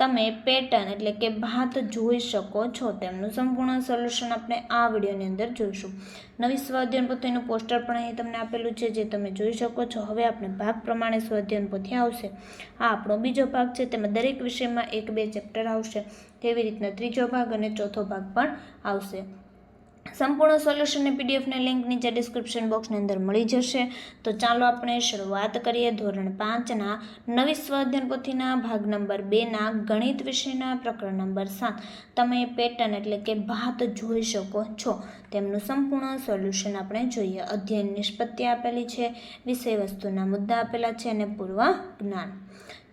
તમે પેટર્ન એટલે કે ભાત જોઈ શકો છો. તેમનું સંપૂર્ણ સોલ્યુશન આપણે આ વિડીયોની અંદર જોઈશું. નવી સ્વાધ્યાયન પોથીનું પોસ્ટર પણ અહીં તમને આપેલું છે, જે તમે જોઈ શકો છો. હવે આપણે ભાગ પ્રમાણે સ્વાધ્યાયન પોથી આવશે. આ આપણો બીજો ભાગ છે, તેમાં દરેક વિષયમાં એક બે ચેપ્ટર આવશે. તેવી રીતના ત્રીજો ભાગ અને ચોથો ભાગ પણ આવશે. સંપૂર્ણ સોલ્યુશનની પીડીએફની લિંક નીચે ડિસ્ક્રિપ્શન બોક્સની અંદર મળી જશે. તો ચાલો આપણે શરૂઆત કરીએ ધોરણ પાંચના નવી સ્વાધ્યાયન પોથીના ભાગ નંબર બેના ગણિત વિષયના પ્રકરણ નંબર સાત. તમે પેટર્ન એટલે કે ભાત જોઈ શકો છો. તેમનું સંપૂર્ણ સોલ્યુશન આપણે જોઈએ. અધ્યયન નિષ્પત્તિ આપેલી છે વિષય વસ્તુના મુદ્દા આપેલા છે અને પૂર્વ જ્ઞાન.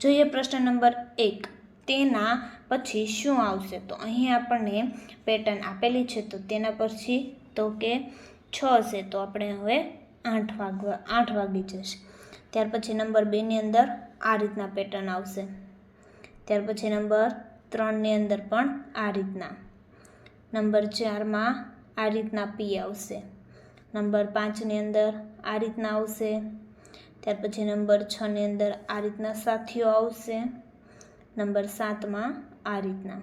જોઈએ પ્રશ્ન નંબર એક. તેના પછી શું આવશે? તો અહીં આપણને પેટર્ન આપેલી છે, તો તેના પછી તો કે છ છે તો આપણે હવે આઠ વાગવા, આઠ વાગી જશે. ત્યાર પછી નંબર બેની અંદર આ રીતના પેટર્ન આવશે. ત્યાર પછી નંબર ત્રણની અંદર પણ આ રીતના. નંબર ચારમાં આ રીતના પી આવશે. નંબર પાંચની અંદર આ રીતના આવશે. ત્યાર પછી નંબર છની અંદર આ રીતના સાથીઓ આવશે. નંબર સાતમાં આ રીતના.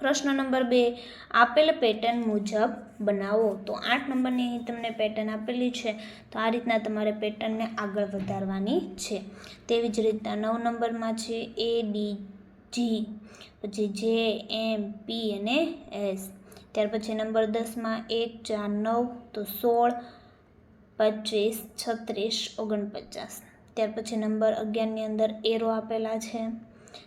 પ્રશ્ન નંબર બે, આપેલ પેટર્ન મુજબ બનાવો. તો આઠ નંબરની અહીં તમને પેટર્ન આપેલી છે. તો આ રીતના તમારે પેટર્નને આગળ વધારવાની છે. તેવી જ રીતના નવ નંબરમાં છે એ ડી જી, પછી જે, એમ, પી અને એસ. ત્યાર પછી નંબર દસમાં એક, ચાર, નવ, તો સોળ, પચીસ, છત્રીસ, ઓગણપચાસ. ત્યાર પછી નંબર અગિયારની અંદર એરો આપેલા છે.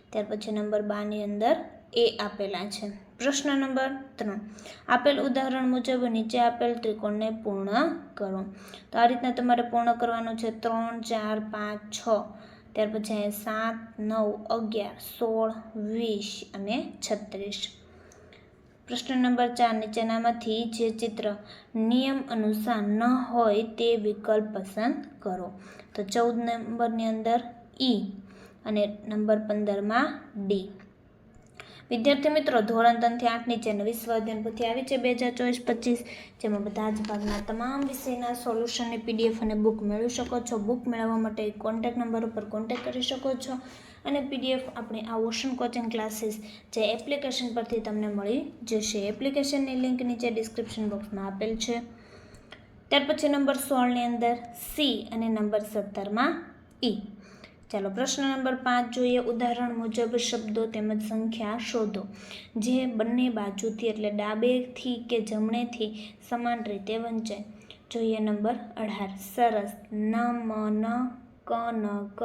ત્યાર પછી નંબર બારની અંદર એ આપેલા છે. પ્રશ્ન નંબર ત્રણ. આપેલ ઉદાહરણ મુજબ નીચે આપેલ ત્રિકોણને પૂર્ણ કરો. તો આ રીતના તમારે પૂર્ણ કરવાનું છે ત્રણ, ચાર, પાંચ, છ. ત્યાર પછી સાત, નવ, અગિયાર, સોળ, વીસ અને છત્રીસ. પ્રશ્ન નંબર ચાર. નીચેનામાંથી જે ચિત્ર નિયમ અનુસાર ન હોય તે વિકલ્પ પસંદ કરો. તો ચૌદ નંબરની અંદર ઈ. અને નંબર પંદરમાં ડી વિદ્યાર્થી મિત્રો, ધોરણ ત્રણથી આઠ નીચે નવી સ્વાધ્યાન પોથી આવી છે બે હજાર ચોવીસ પચીસ, જેમાં બધા જ ભાગના તમામ વિષયના સોલ્યુશનની પીડીએફ અને બુક મેળવી શકો છો. બુક મેળવવા માટે કોન્ટેક નંબર ઉપર કોન્ટેક કરી શકો છો અને પીડીએફ આપણે આ ઓશન કોચિંગ ક્લાસીસ જે એપ્લિકેશન પરથી તમને મળી જશે. એપ્લિકેશનની લિંક નીચે ડિસ્ક્રિપ્શન બોક્સમાં આપેલ છે. ત્યાર પછી નંબર સોળની અંદર સી અને નંબર સત્તરમાં ઈ ચાલો, પ્રશ્ન નંબર પાંચ જોઈએ. ઉદાહરણ મુજબ શબ્દો તેમજ સંખ્યા શોધો, જે બંને બાજુથી એટલે ડાબેથી કે જમણેથી સમાન રીતે વંચાય. જોઈએ નંબર અઢાર. સરસ. ન, મ, ન, ક ન, ક.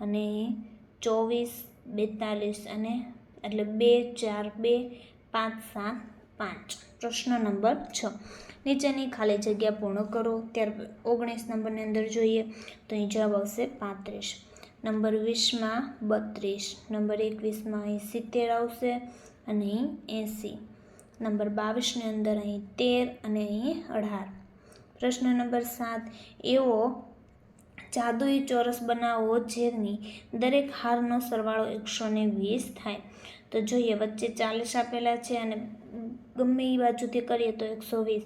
અને ચોવીસ, બેતાલીસ અને એટલે બે, ચાર, બે, પાંચ, સાત, પાંચ. પ્રશ્ન નંબર છ. નીચેની ખાલી જગ્યા પૂર્ણ કરો. ત્યાર ઓગણીસ નંબરની અંદર જોઈએ તો અહીં જવાબ આવશે પાંત્રીસ. નંબર વીસમાં બત્રીસ, નંબર એકવીસમાં અહીં સિત્તેર આવશે અને અહીં એંસી. નંબર બાવીસની અંદર અહીં તેર અને અહીં અઢાર. પ્રશ્ન નંબર સાત, એવો જાદુઈ ચોરસ બનાવો જેની દરેક હારનો સરવાળો એકસો ને વીસ થાય. તો જોઈએ, વચ્ચે ચાલીસ આપેલા છે અને ગમે એ બાજુથી કરીએ તો એકસો વીસ.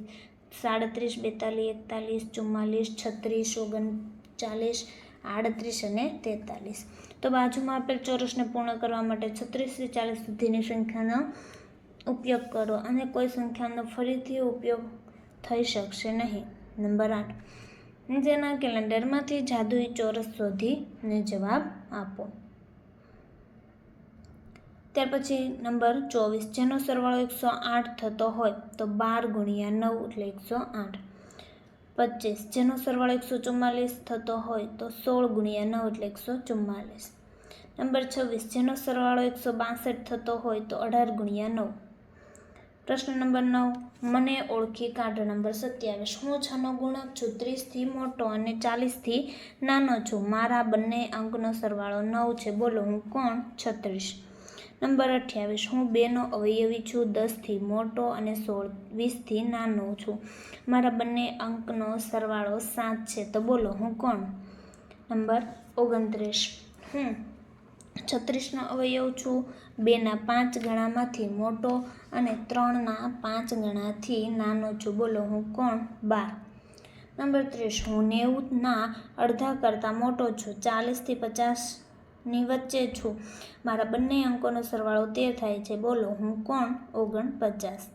સાડત્રીસ, બેતાલીસ, એકતાલીસ, ચુમ્માલીસ, છત્રીસ, ઓગણચાલીસ આડત્રીસ અને તેતાલીસ. તો બાજુમાં આપેલ ચોરસને પૂર્ણ કરવા માટે છત્રીસથી ચાલીસ સુધીની સંખ્યાનો ઉપયોગ કરો અને કોઈ સંખ્યાનો ફરીથી ઉપયોગ થઈ શકશે નહીં. નંબર આઠ. નીચેના કેલેન્ડરમાંથી જાદુઈ ચોરસ શોધીને જવાબ આપો. ત્યાર પછી નંબર ચોવીસ. જેનો સરવાળો એકસો આઠ થતો હોય તો બાર ગુણ્યા નવ એટલે એકસો આઠ. પચીસ જેનો સરવાળો એકસો ચુમ્માલીસ થતો હોય તો સોળ ગુણ્યા નવ એટલે એકસો ચુમ્માલીસ. નંબર છવ્વીસ. જેનો સરવાળો એકસો બાસઠ થતો હોય તો અઢાર ગુણ્યા નવ. પ્રશ્ન નંબર નવ. મને ઓળખી કાઢો નંબર સત્યાવીસ. હું છનો ગુણક છું ત્રીસથી મોટો અને ચાલીસથી નાનો છું. મારા બંને અંકનો સરવાળો નવ છે. બોલો, હું કોણ? છત્રીસ. નંબર અઠ્યાવીસ. હું બેનો અવયવી છું, દસથી મોટો અને સોળ, વીસથી નાનો છું. મારા બંને અંકનો સરવાળો સાત છે. તો બોલો, હું કોણ? નંબર ઓગણત્રીસ. હું છત્રીસનો અવયવ છું, બેના પાંચ ગણામાંથી મોટો અને ત્રણના પાંચ ગણાથી નાનો છું. બોલો, હું કોણ? બાર. નંબર ત્રીસ. હું નેવુંના અડધા કરતાં મોટો છું, ચાલીસથી પચાસની વચ્ચે છું. મારા બંને અંકોનો સરવાળો તેર થાય છે. બોલો, હું કોણ? ઓગણપચાસ.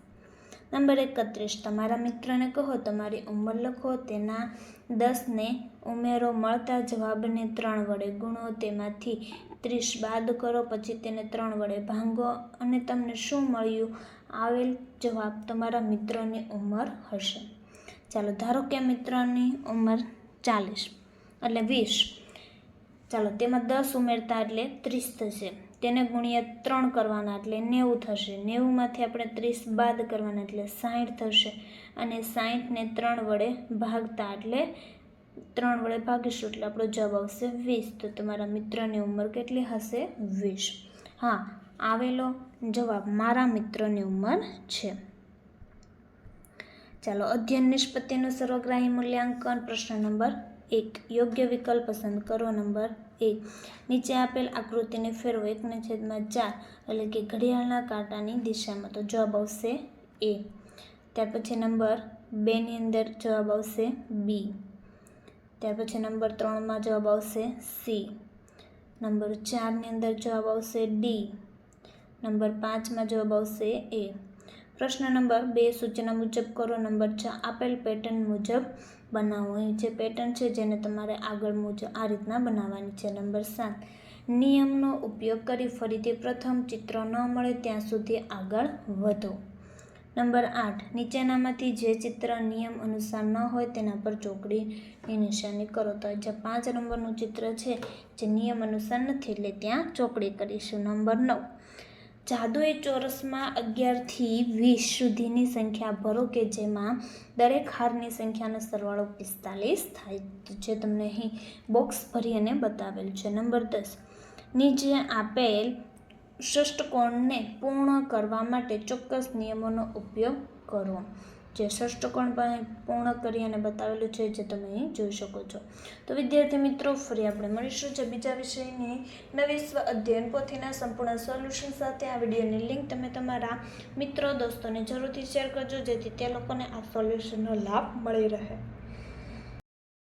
નંબર એકત્રીસ. તમારા મિત્રને કહો, તમારી ઉંમર લખો. તેના દસને ઉમેરો. મળતા જવાબને ત્રણ વડે ગુણો. તેમાંથી ત્રીસ બાદ કરો, પછી તેને ત્રણ વડે ભાંગો અને તમને શું મળ્યું? આવેલ જવાબ તમારા મિત્રની ઉંમર હશે. ચાલો ધારો કે મિત્રની ઉંમર ચાલીસ એટલે વીસ. ચાલો, તેમાં દસ ઉમેરતા એટલે ત્રીસ થશે. તેને ગુણ્યા ત્રણ કરવાના એટલે નેવું થશે. નેવુંમાંથી આપણે ત્રીસ બાદ કરવાના એટલે સાહીઠ થશે. અને સાઠને ત્રણ વડે ભાગતા એટલે ત્રણ વડે ભાગીશું એટલે આપણો જવાબ આવશે વીસ. તો તમારા મિત્રની ઉંમર કેટલી હશે? વીસ. હા, આવેલો જવાબ મારા મિત્રની ઉંમર છે. ચાલો, અધ્યયન નિષ્પત્તિનું સર્વગ્રાહી મૂલ્યાંકન પ્રશ્ન નંબર એક યોગ્ય વિકલ્પ પસંદ કરો, નંબર એક. નીચે આપેલ આકૃતિને ફેરવો એકને છેદમાં ચાર, એટલે કે ઘડિયાળના કાંટાની દિશામાં. તો જવાબ આવશે એ. ત્યાર પછી નંબર બેની અંદર જવાબ આવશે બી. ત્યાર પછી નંબર ત્રણમાં જવાબ આવશે સી. નંબર ચારની અંદર જવાબ આવશે ડી. નંબર પાંચમાં જવાબ આવશે એ. પ્રશ્ન નંબર બે સૂચના મુજબ કરો, નંબર છ આપેલ પેટર્ન મુજબ બનાવો અહીં જે પેટર્ન છે જેને તમારે આગળ મુજબ આ રીતના બનાવવાની છે. નંબર સાત, નિયમનો ઉપયોગ કરી ફરીથી પ્રથમ ચિત્ર ન મળે ત્યાં સુધી આગળ વધો. નંબર આઠ, નીચેનામાંથી જે ચિત્ર નિયમ અનુસાર ન હોય તેના પર ચોકડીની નિશાની કરો. તો જે પાંચ નંબરનું ચિત્ર છે જે નિયમ અનુસાર નથી એટલે ત્યાં ચોકડી કરીશું. નંબર નવ જાદુઈ ચોરસમાં અગિયારથી વીસ સુધીની સંખ્યા ભરો કે જેમાં દરેક હારની સંખ્યાનો સરવાળો પિસ્તાલીસ થાય જે તમને અહીં બોક્સ ભરી અને બતાવેલ છે. નંબર દસ. નીચે આપેલ ષષ્ટકોણને પૂર્ણ કરવા માટે ચોક્કસ નિયમોનો ઉપયોગ કરો. જે ષષ્ટકોણ પૂર્ણ કરી અને બતાવેલું છે જે તમે અહીં જોઈ શકો છો. તો વિદ્યાર્થી મિત્રો, ફરી આપણે મળીશું જે બીજા વિષયની નવી સ્વ અધ્યયન પોથીના સંપૂર્ણ સોલ્યુશન સાથે. આ વિડીયોની લિંક તમે તમારા મિત્રો, દોસ્તોને જરૂરથી શેર કરજો, જેથી તે લોકોને આ સોલ્યુશનનો લાભ મળી રહે.